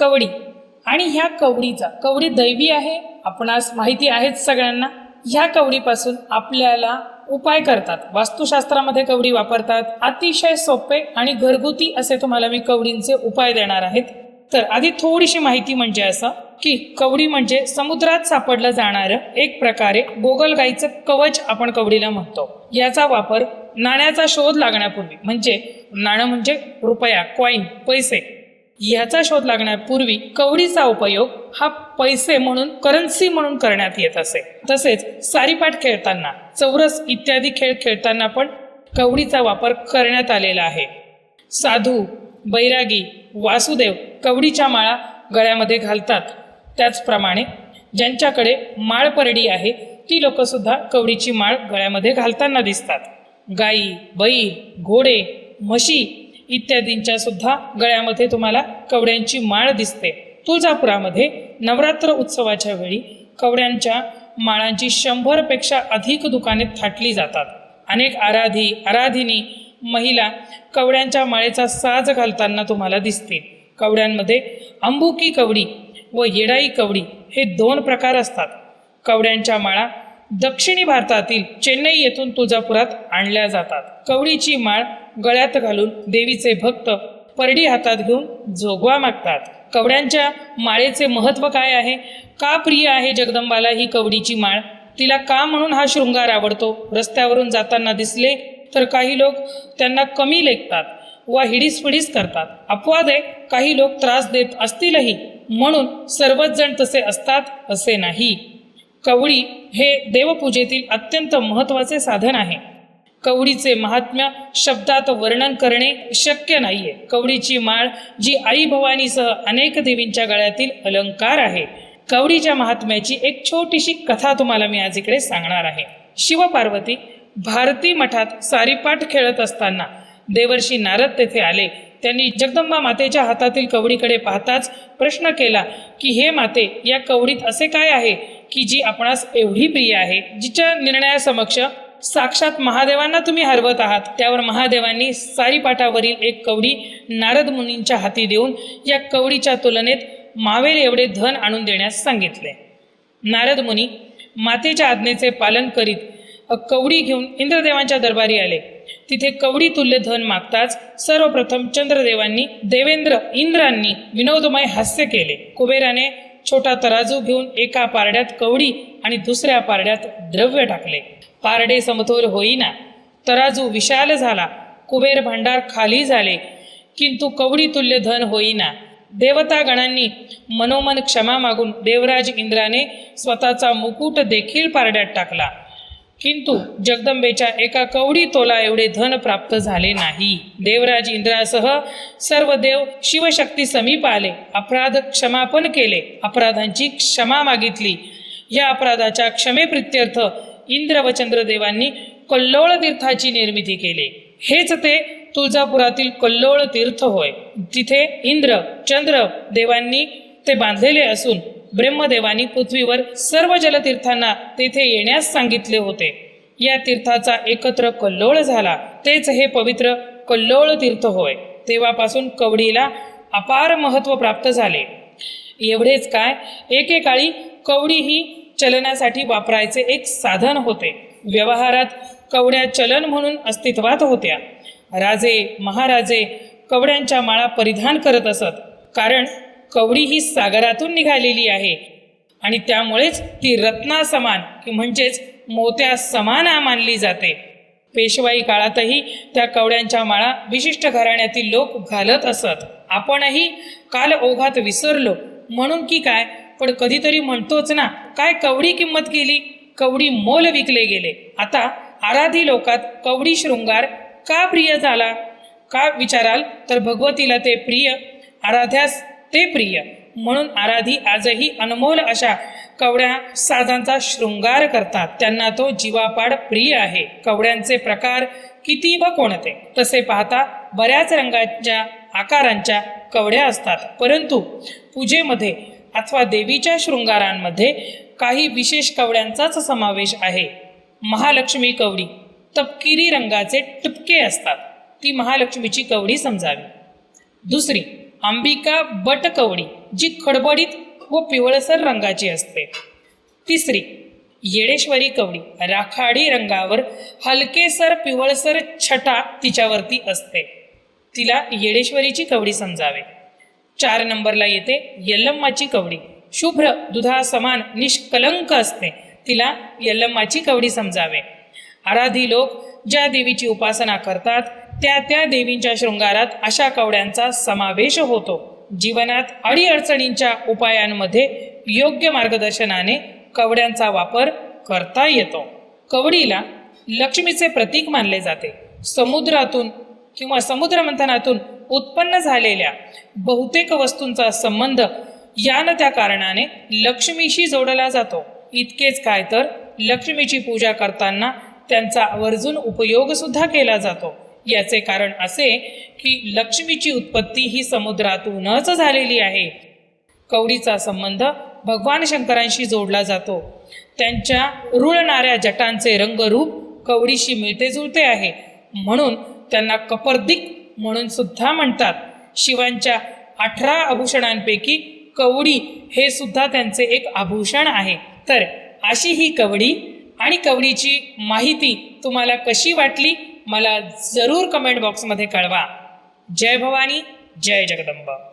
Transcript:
कवडी. आणि ह्या कवडीचा कवडी दैवी आहे आपणास माहिती आहेच सगळ्यांना. ह्या कवडीपासून आपल्याला उपाय करतात. वास्तुशास्त्रामध्ये कवडी वापरतात. अतिशय सोपे आणि घरगुती असे तुम्हाला मी कवडींचे उपाय देणार आहेत. तर आधी थोडीशी माहिती म्हणजे असं की कवडी म्हणजे समुद्रात सापडलं जाणारं एक प्रकारे गोगलगाईचं कवच आपण कवडीला म्हणतो. याचा वापर नाण्याचा शोध लागण्यापूर्वी म्हणजे नाणं म्हणजे रुपया कॉईन पैसे याचा शोध लागण्यापूर्वी कवडीचा उपयोग हा पैसे म्हणून करन्सी म्हणून करण्यात येत असे. तसेच सारीपाठ खेळताना चौरस इत्यादी खेळ खेळताना पण कवडीचा वापर करण्यात आलेला आहे. साधू बैरागी वासुदेव कवडीच्या माळा गळ्यामध्ये घालतात. त्याचप्रमाणे ज्यांच्याकडे माळपरडी आहे ती लोकंसुद्धा कवडीची माळ गळ्यामध्ये घालताना दिसतात. गाई बैल घोडे म्हशी इत्यादींच्या सुद्धा गळ्यामध्ये तुम्हाला कवड्यांची माळ दिसते. तुळजापुरामध्ये नवरात्र उत्सवाच्या वेळी कवड्यांच्या माळांची शंभरपेक्षा अधिक दुकाने थाटली जातात. अनेक आराधी आराधिनी महिला कवड्यांच्या माळेचा साज घालताना तुम्हाला दिसते. कवड्यांमध्ये अंबुकी कवडी व येडाई कवडी हे दोन प्रकार असतात. कवड्यांच्या माळा दक्षिणी भारतातील चेन्नई येथून तुळजापुरात आणल्या जातात. कवडीची माळ गळ्यात घालून देवीचे भक्त परडी हातात घेऊन जोगवा मागतात. कवड्यांच्या माळेचे महत्त्व काय आहे? का प्रिय आहे जगदंबाला ही कवडीची माळ? तिला का म्हणून हा शृंगार आवडतो? रस्त्यावरून जाताना दिसले तर काही लोक त्यांना कमी लेखतात वा हिडीसफिडीस करतात. अपवाद आहे काही लोक त्रास देत असतीलही म्हणून सर्वच जण तसे असतात असे नाही. कवळी हे देवपूजेतील अत्यंत महत्त्वाचे साधन आहे. कवडीचे महात्म्य शब्दात वर्णन करणे शक्य नाहीये. कवडीची माळ जी आई भवानीसह अनेक देवींच्या गळ्यातील अलंकार आहे. कवडीच्या महात्म्याची एक छोटीशी कथा तुम्हाला मी आज इकडे सांगणार आहे. शिवपार्वती भारती मठात सारीपाठ खेळत असताना देवर्षी नारद तेथे आले. त्यांनी जगदंबा मातेच्या हातातील कवडीकडे पाहताच प्रश्न केला की हे माते या कवडीत असे काय आहे? की जी आपणास एवढी प्रिय आहे जिच्या निर्णयासमक्ष साक्षात महादेवांना तुम्ही हरवत आहात त्यावर महादेवांनी सारीपाठावरील एक कवडी नारद मुनींच्या हाती देऊन या कवडीच्या तुलनेत मावेल एवढे धन आणून देण्यास सांगितले. नारद मुनी मातेच्या आज्ञेचे पालन करीत कवडी घेऊन इंद्रदेवांच्या दरबारी आले. तिथे कवडी तुल्य धन मागताच सर्वप्रथम चंद्रदेवांनी देवेंद्र इंद्रांनी विनोदमय हास्य केले. कुबेराने छोटा तराजू घेऊन एका पारड्यात कवडी आणि दुसऱ्या पारड्यात द्रव्य टाकले. पारडे समतोल होईना. तराजू विशाल झाला. कुबेर भांडार खाली झाले. किंतु कवडी तुल्य धन होईना. देवता गणांनी मनोमन क्षमा मागून देवराज इंद्राने स्वतःचा मुकुट देखील पारड्यात टाकला. किंतु जगदंबेच्या एका कवडी तोला एवढे धन प्राप्त झाले नाही. देवराज इंद्रासह सर्व देव शिवशक्ती समीप आले. अपराध क्षमापन केले. अपराधांची क्षमा मागितली. या अपराधाच्या क्षमेप्रित्यर्थ इंद्र व चंद्रदेवांनी कल्लोळ तीर्थाची निर्मिती केली. हेच ते तुळजापुरातील कल्लोळ तीर्थ होय. तिथे इंद्र चंद्र देवांनी ते बांधलेले असून ब्रह्मदेवानी पृथ्वीवर सर्व जलतीर्थांना तेथे येण्यास सांगितले होते. या तीर्थाचा एकत्र कल्लोळ झाला. तेच हे पवित्र कल्लोळ तीर्थ होय. तेव्हापासून कवडीला अपार महत्त्व प्राप्त झाले. एवढेच काय? एकेकाळी कवडी ही चलनासाठी वापरायचे एक साधन होते. व्यवहारात कवड्या चलन म्हणून अस्तित्वात होत्या. राजे महाराजे कवड्यांच्या माळा परिधान करत असत. कारण कवडी ही सागरातून निघालेली आहे. आणि त्यामुळेच ती रत्ना समान की म्हणजेच मोत्या समान मानली जाते. पेशवाई काळातही त्या कवड्यांच्या माळा विशिष्ट घराण्यातील लोक घालत असत. आपणही काल ओघात विसरलो. म्हणून की काय? पण कधीतरी म्हणतोच ना काय कवडी किंमत केली कवडी मोल विकले गेले. आता आराधी लोकात कवडी शृंगार का प्रिय झाला? का विचाराल? तर भगवतीला ते प्रिय. आराध्यास ते प्रिय. म्हणून आराधी आजही अनमोल अशा कवड्या साधांचा शृंगार करतात. त्यांना तो जीवापाड प्रिय आहे. कवड्यांचे प्रकार किती व कोणते? तसे पाहता बऱ्याच रंगाच्या आकारांच्या कवड्या असतात. परंतु पूजेमध्ये अथवा देवीच्या शृंगारांमध्ये काही विशेष कवड्यांचाच समावेश आहे. महालक्ष्मी कवडी तपकिरी रंगाचे टुपके असतात. ती महालक्ष्मीची कवडी समजावी. दुसरी अंबिका बटकवडी जी खडबडीत व पिवळसर रंगाची असते. तिसरी येडेश्वरी कवडी राखाडी रंगावर हलकेसर पिवळसर छटा तिच्यावरती असते. तिला येडेश्वरीची कवडी समजावे. चार नंबरला येते यल्लम्माची कवडी. शुभ्र दुधा समान निष्कलंक असते. तिला यल्लम्माची कवडी समजावे. आराधी लोक ज्या देवीची उपासना करतात त्या त्या देवींच्या शृंगारात अशा कवड्यांचा समावेश होतो. जीवनात अडीअडचणींच्या उपायांमध्ये योग्य मार्गदर्शनाने कवड्यांचा वापर करता येतो. कवडीला लक्ष्मीचे प्रतीक मानले जाते. समुद्रातून किंवा समुद्रमंथनातून उत्पन्न झालेल्या बहुतेक वस्तूंचा संबंध या न त्या कारणाने लक्ष्मीशी जोडला जातो. इतकेच काय तर लक्ष्मीची पूजा करताना त्यांचा आवर्जून उपयोगसुद्धा केला जातो. याचे कारण असे की लक्ष्मीची उत्पत्ती ही समुद्रातूनच झालेली आहे. कवडीचा संबंध भगवान शंकरांशी जोडला जातो. त्यांच्या रुळणाऱ्या जटांचे रंगरूप कवडीशी मिळते जुळते आहे. म्हणून त्यांना कपर्दिक म्हणून सुद्धा म्हणतात. शिवांच्या अठरा आभूषणांपैकी कवडी हे सुद्धा त्यांचे एक आभूषण आहे. तर अशी ही कवडी आणि कवडीची माहिती तुम्हाला कशी वाटली? मला जरूर कमेंट बॉक्समध्ये कळवा. जय भवानी जय जगदंबा.